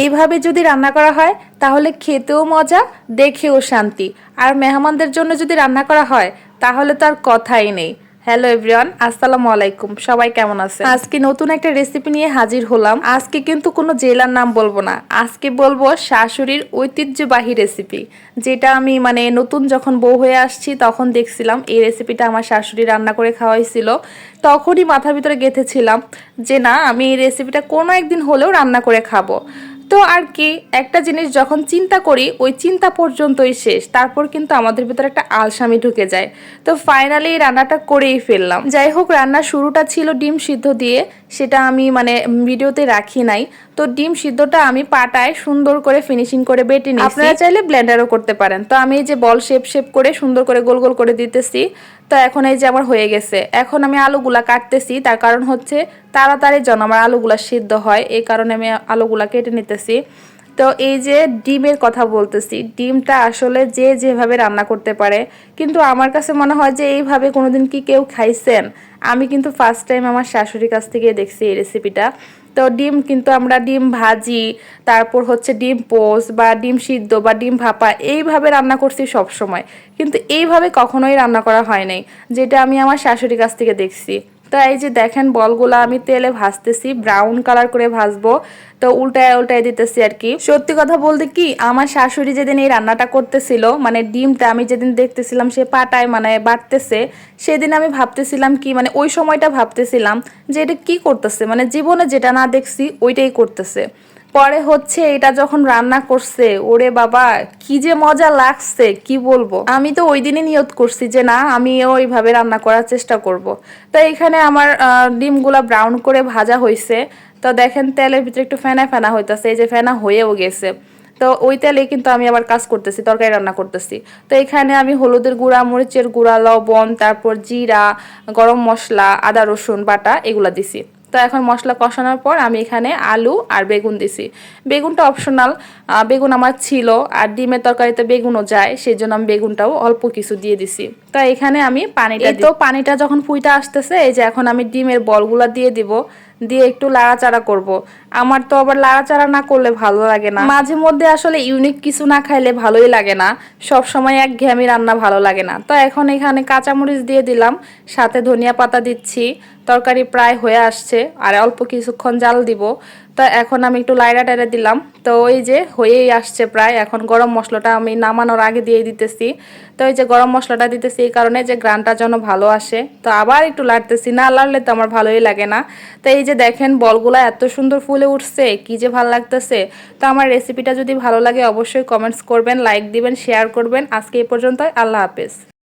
এইভাবে যদি রান্না করা হয়, তাহলে খেতেও মজা, দেখেও শান্তি। আর মেহমানদের জন্য যদি রান্না করা হয়, তাহলে তো আর কথাই নেই। হ্যালো এভরিওয়ান আসসালামু আলাইকুম। সবাই কেমন আছেন? আজকে নতুন একটা রেসিপি নিয়ে হাজির হলাম। আজকে কিন্তু কোনো জেলার নাম বলব না। আজকে বলব শাশুড়ির ঐতিহ্যবাহী রেসিপি যেটা আমি মানে নতুন যখন বউ হয়ে আসছি, তখন দেখছিলাম এই রেসিপিটা আমার শাশুড়ি রান্না করে খাওয়াইছিল। তখনই মাথার ভিতরে গেঁথেছিলাম যে না, আমি এই রেসিপিটা কোনো একদিন হলেও রান্না করে খাব। তো আর কি একটা জিনিস যখন চিন্তা করি ওই চিন্তা পর্যন্তই শেষ। তারপর কিন্তু আমাদের ভিতরে একটা আলসামি ঢুকে যায়। তো ফাইনালি রান্নাটা করেই ফেললাম। যাই হোক রান্নার শুরুটা ছিল ডিম সিদ্ধ দিয়ে সেটা আমি মানে ভিডিওতে রাখি নাই। তো ডিম সিদ্ধটা আমি পাটায় সুন্দর করে ফিনিশিং করে বেটে নিই আপনারা চাইলে ব্লেন্ডারও করতে পারেন। তো আমি এই যে বল শেপ শেপ করে সুন্দর করে গোল গোল করে দিতেছি। তো এখন এই যে আমার হয়ে গেছে। এখন আমি আলুগুলা কাটতেছি, তার কারণ হচ্ছে তাড়াতাড়ি যেন আমার আলুগুলা সিদ্ধ হয়, এই কারণে আমি আলুগুলা কেটে নিতেছি। তো এই যে ডিমের কথা বলতেছি, ডিমটা আসলে যে যেভাবে রান্না করতে পারে, কিন্তু আমার কাছে মনে হয় যে এইভাবে কোনোদিন কি কেউ খাইছেন? আমি কিন্তু ফার্স্ট টাইম আমার শাশুড়ির কাছ থেকে দেখছি এই রেসিপিটা তো ডিম কিন্তু আমরা ডিম ভাজি, তারপর হচ্ছে ডিম পোস বা ডিম সিদ্ধ বা ডিম ভাপা এইভাবে রান্না করছি সব সময় কিন্তু এইভাবে কখনোই রান্না করা হয় নাই, যেটা আমি আমার শাশুড়ির কাছ থেকে দেখছি। তো এই যে দেখেন বলগুলো আমি তেলে ভাজতেছি ব্রাউন কালার করে ভাজবো। তো উল্টায় উল্টায় দিতেছি আর কি। সত্যি কথা বলতে কি, আমার শাশুড়ি যেদিন এই রান্নাটা করতেছিল মানে ডিমটা আমি যেদিন দেখতেছিলাম সে পাটায় মানে বাড়তেছে, সেদিন আমি ভাবতেছিলাম কি মানে ওই সময়টা ভাবতেছিলাম যে এটা কি করতেছে মানে জীবনে যেটা না দেখছি ওইটাই করতেছে। পরে হচ্ছে এটা যখন রান্না করছে, ওরে বাবা, কি যে মজা লাগছে, কি বলব? আমি তো ওই দিনই নিয়ত করছি যে, না আমি ওইভাবে রান্না করার চেষ্টা করব। তো এখানে আমার ডিমগুলা ব্রাউন করে ভাজা হয়েছে তো দেখেন তেলের ভিতরে একটু ফেনা ফেনা হইতাছে, এই যে ফেনা হয়েও গেছে। তো ওই তেলে কিন্তু আমি আবার কাজ করতেছি, তরকারি রান্না করতেছি। তো এখানে আমি হলুদের গুঁড়া, মরিচের গুঁড়া, লবণ, তারপর জিরা, গরম মশলা, আদা, রসুন, বাটা এগুলা দিছি। তো এখন মশলা কষানোর পর আমি এখানে আলু আর বেগুন দিছি। বেগুনটা অপশনাল বেগুন আমার ছিল আর ডিমের তরকারিতে বেগুনও যায় সেই জন্য আমি বেগুনটাও অল্প কিছু দিয়ে দিছি। তো এখানে আমি পানিটা তো পানিটা যখন ফুইটা আসতেছে এই যে এখন আমি ডিমের বলগুলা দিয়ে দিব। দিয়ে একটু লাড়াচাড়া করব। আমার তো আবার লাড়াচাড়া না করলে ভালো লাগে না। মাঝে মধ্যে আসলে ইউনিক কিছু না খাইলে ভালোই লাগে না। সব সময় এক ঘেয়ামি রান্না ভালো লাগে না। তো এখন এখানে কাঁচামরিচ দিয়ে দিলাম, সাথে ধনিয়া পাতা দিচ্ছি। তরকারি প্রায় হয়ে আসছে, আর অল্প কিছুক্ষণ জাল দিব। তো এখন আমি একটু লাইড়া টাইড়া দিলাম। তো ওই যে হয়েই আসছে প্রায়। এখন গরম মশলাটা আমি নামানোর আগে দিয়ে দিতেছি। তো এই যে গরম মশলাটা দিতেছি, এই কারণে যে গ্রানটা যেন ভালো আসে। তো আবার একটু লাড়তেছি, না লাড়লে তো আমার ভালোই লাগে না। তো এই যে দেখেন বলগুলো এত সুন্দর ফুলে উঠছে, কি যে ভালো লাগতেছে। তো আমার রেসিপিটা যদি ভালো লাগে, অবশ্যই কমেন্টস করবেন লাইক দিবেন শেয়ার করবেন। আজকে এই পর্যন্তই, আল্লাহ হাফেজ।